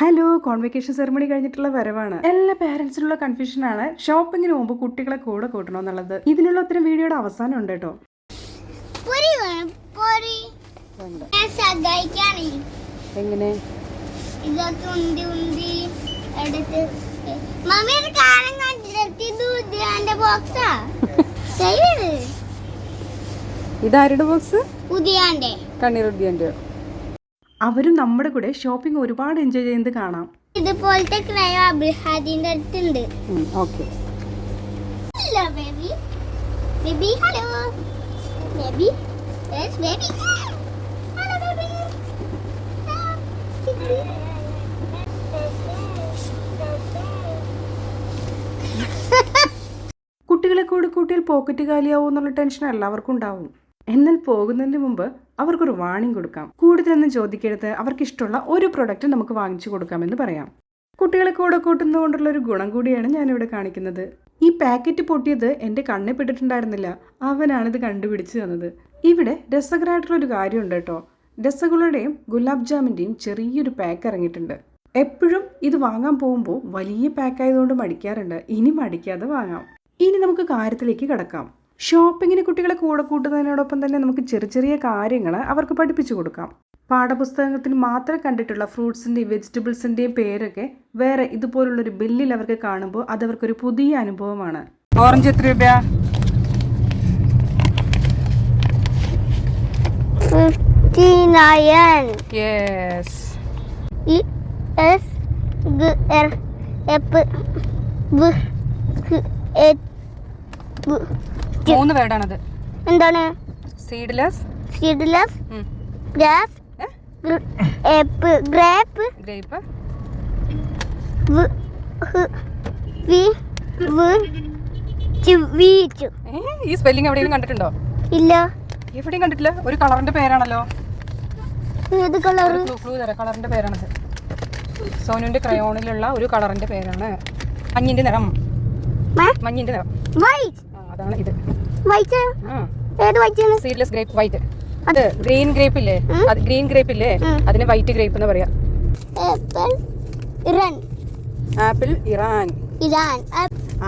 Hello convocation ceremony കഴിഞ്ഞിട്ടുള്ള വരവാണ്. എല്ലാ പാരന്റ്സിനുള്ള കൺഫ്യൂഷൻ ആണ്. ഷോപ്പിങ്ങിന് മുമ്പ് കുട്ടികളെ കൂടെ കൂട്ടണം എന്നുള്ളത് ഇതിനുള്ള ഉത്തരം വീഡിയോയുടെ അവസാനം ഉണ്ട് കേട്ടോ. എങ്ങനെ? ഇതാരുടെ ബോക്സ് ഉദ്യാന്റെ. കണ്ണീറുദ്യാന്റെ അവരും നമ്മുടെ കൂടെ ഷോപ്പിംഗ് ഒരുപാട് എൻജോയ് ചെയ്യുന്നത് കാണാം. ഇതുപോലത്തെ ക്രയോ അബ്രഹാദിന്റെ അടുത്തുണ്ട്. Okay hello baby baby hello baby yes baby hello baby കുട്ടികളെ കൂടി കൂട്ടിയാൽ പോക്കറ്റ് കാലിയാവും എന്നുള്ള ടെൻഷൻ എല്ലാവർക്കും ഉണ്ടാവും. എന്നാൽ പോകുന്നതിന് മുമ്പ് അവർക്കൊരു വാണിംഗ് കൊടുക്കാം. കൂടുതലൊന്നും ചോദിക്കരുത്. അവർക്ക് ഇഷ്ടമുള്ള ഒരു പ്രൊഡക്റ്റ് നമുക്ക് വാങ്ങിച്ചു കൊടുക്കാമെന്ന് പറയാം. കുട്ടികളെ കൂടെ കൂട്ടുന്നതുകൊണ്ടുള്ള ഒരു ഗുണം കൂടിയാണ് ഞാനിവിടെ കാണിക്കുന്നത്. ഈ പാക്കറ്റ് പൊട്ടിയത് എന്റെ കണ്ണിൽ പെട്ടിട്ടുണ്ടായിരുന്നില്ല. അവനാണിത് കണ്ടുപിടിച്ച് തന്നത്. ഇവിടെ രസകരമായിട്ടുള്ള ഒരു കാര്യമുണ്ട് കേട്ടോ. രസഗുളയുടെയും ഗുലാബ് ജാമിന്റെയും ചെറിയൊരു പാക്ക് ഇറങ്ങിയിട്ടുണ്ട്. എപ്പോഴും ഇത് വാങ്ങാൻ പോകുമ്പോൾ വലിയ പാക്ക് ആയതുകൊണ്ട് മടിക്കാറുണ്ട്. ഇനി മടിക്കാതെ വാങ്ങാം. ഇനി നമുക്ക് കാര്യത്തിലേക്ക് കിടക്കാം. ഷോപ്പിങ്ങിന് കുട്ടികളെ കൂടെ കൂട്ടുന്നതിനോടൊപ്പം തന്നെ നമുക്ക് ചെറിയ ചെറിയ കാര്യങ്ങൾ അവർക്ക് പഠിപ്പിച്ചു കൊടുക്കാം. പാഠപുസ്തകത്തിൽ മാത്രം കണ്ടിട്ടുള്ള ഫ്രൂട്ട്സിന്റെയും വെജിറ്റബിൾസിന്റെയും പേരൊക്കെ വേറെ ഇതുപോലുള്ളൊരു ബില്ലിൽ അവർക്ക് കാണുമ്പോൾ അത് അവർക്കൊരു പുതിയ അനുഭവമാണ്. ഓറഞ്ച് എത്ര രൂപ? യെസ് മൂന്ന് വേർഡാണത്. എന്താണ്? Seedless seedless grass grape grape വ് ഹ് വി വ് ചു വീച്ചു ഈ സ്പെല്ലിംഗ് എവിടെയെങ്കിലും കണ്ടിട്ടുണ്ടോ? ഇല്ല. എവിടെയും കണ്ടിട്ടില്ല. ഒരു കളറിന്റെ പേരാണല്ലോ. ഏത് കളർ കളറിന്റെ പേരാണത്. സോനുവിന്റെ ക്രയോണിലുള്ള ഒരു കളറിന്റെ പേരാണ്. മഞ്ഞിന്റെ നിറം. മഞ്ഞിന്റെ നിറം. വൈറ്റ് അതാണ് ഇത്. വൈറ്റ് ഏത് വൈറ്റ് സീഡ്ലെസ് ഗ്രേപ്പ് വൈറ്റ് അത് ഗ്രീൻ ഗ്രേപ്പ് ഇല്ലേ? അത് ഗ്രീൻ ഗ്രേപ്പ് ഇല്ലേ. അതിന് വൈറ്റ് ഗ്രേപ്പ് എന്ന് പറയാം. Apple Iran apple Iran Iran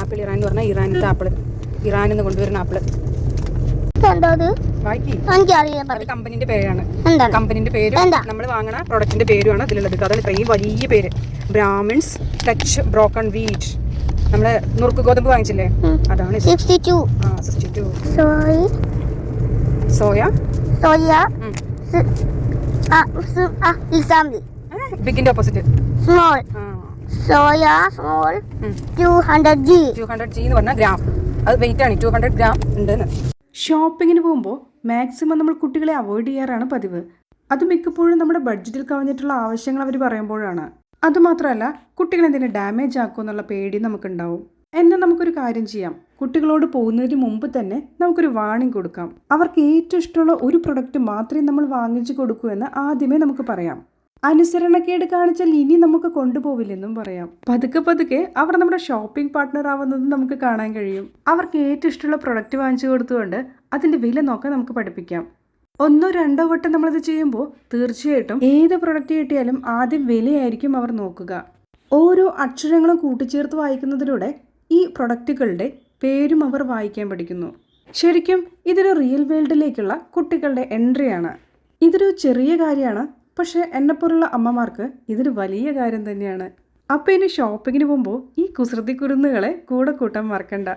apple Iran എന്ന് പറഞ്ഞാൽ ഇറാനിലെ ആപ്പിൾ ഇറാനിൽ നിന്ന് കൊണ്ടുവരുന്ന ആപ്പിൾ കമ്പനിന്റെ പേരാണ്. കമ്പനിന്റെ പേര്? നമ്മൾ വാങ്ങണ പ്രൊഡക്റ്റിന്റെ പേരുമാണ് ഇതിലുള്ളത്. അതാണ് ഇത്രയും വലിയ പേര്. ബ്രാഹ്മിൺസ് ടച്ച് ബ്രോക്കൺ വീറ്റ് നമ്മൾ നുറുക്ക് ഗോതമ്പ് വാങ്ങിച്ചില്ലേ? അതാണ്. സിക്സ്റ്റി ടു ആ sixty two soya? Soya soya ബിഗിന്റെ opposite. Small soya small two hundred G two hundred G എന്ന് പറഞ്ഞാൽ ഗ്രാം അത് വെയിറ്റ് ആണ്. ടു ഹൺഡ്രഡ് ഗ്രാം ഉണ്ടെന്ന്. ഷോപ്പിങ്ങിന് പോകുമ്പോൾ മാക്സിമം നമ്മൾ കുട്ടികളെ അവോയ്ഡ് ചെയ്യാറാണ് പതിവ്. അത് മിക്കപ്പോഴും നമ്മുടെ ബഡ്ജറ്റിൽ കവിഞ്ഞിട്ടുള്ള ആവശ്യങ്ങൾ അവർ പറയുമ്പോഴാണ്. അതുമാത്രമല്ല കുട്ടികൾ എന്തെങ്കിലും ഡാമേജ് ആക്കുമോ എന്നുള്ള പേടി നമുക്കുണ്ടാവും. എന്നാൽ നമുക്കൊരു കാര്യം ചെയ്യാം. കുട്ടികളോട് പോകുന്നതിന് മുമ്പ് തന്നെ നമുക്കൊരു വാണിംഗ് കൊടുക്കാം. അവർക്ക് ഏറ്റവും ഇഷ്ടമുള്ള ഒരു പ്രൊഡക്റ്റ് മാത്രമേ നമ്മൾ വാങ്ങിച്ചു കൊടുക്കൂ എന്ന് ആദ്യമേ നമുക്ക് പറയാം. അനുസരണക്കേട് കാണിച്ചാൽ ഇനി നമുക്ക് കൊണ്ടുപോവില്ലെന്നും പറയാം. പതുക്കെ പതുക്കെ അവർ നമ്മുടെ ഷോപ്പിംഗ് പാർട്ട്ണർ ആവുന്നത് നമുക്ക് കാണാൻ കഴിയും. അവർക്ക് ഏറ്റവും ഇഷ്ടമുള്ള പ്രൊഡക്റ്റ് വാങ്ങിച്ചു കൊടുത്തുകൊണ്ട് അതിന്റെ വില നോക്കാൻ നമുക്ക് പഠിപ്പിക്കാം. ഒന്നോ രണ്ടോ വട്ടം നമ്മളത് ചെയ്യുമ്പോൾ തീർച്ചയായിട്ടും ഏത് പ്രൊഡക്റ്റ് കിട്ടിയാലും ആദ്യം വിലയായിരിക്കും അവർ നോക്കുക. ഓരോ അക്ഷരങ്ങളും കൂട്ടിച്ചേർത്ത് വായിക്കുന്നതിലൂടെ ഈ പ്രൊഡക്റ്റുകളുടെ പേരും അവർ വായിക്കാൻ പഠിക്കുന്നു. ശരിക്കും ഇതൊരു റിയൽ വേൾഡിലേക്കുള്ള കുട്ടികളുടെ എൻട്രിയാണ് ഇതൊരു ചെറിയ കാര്യമാണ് പക്ഷേ എന്നെപ്പോലുള്ള അമ്മമാർക്ക് ഇതൊരു വലിയ കാര്യം തന്നെയാണ്. അപ്പോൾ ഇനി ഷോപ്പിങ്ങിന് പോകുമ്പോൾ ഈ കുസൃതി കുരുന്നുകളെ കൂടെ കൂട്ടാൻ മറക്കണ്ട.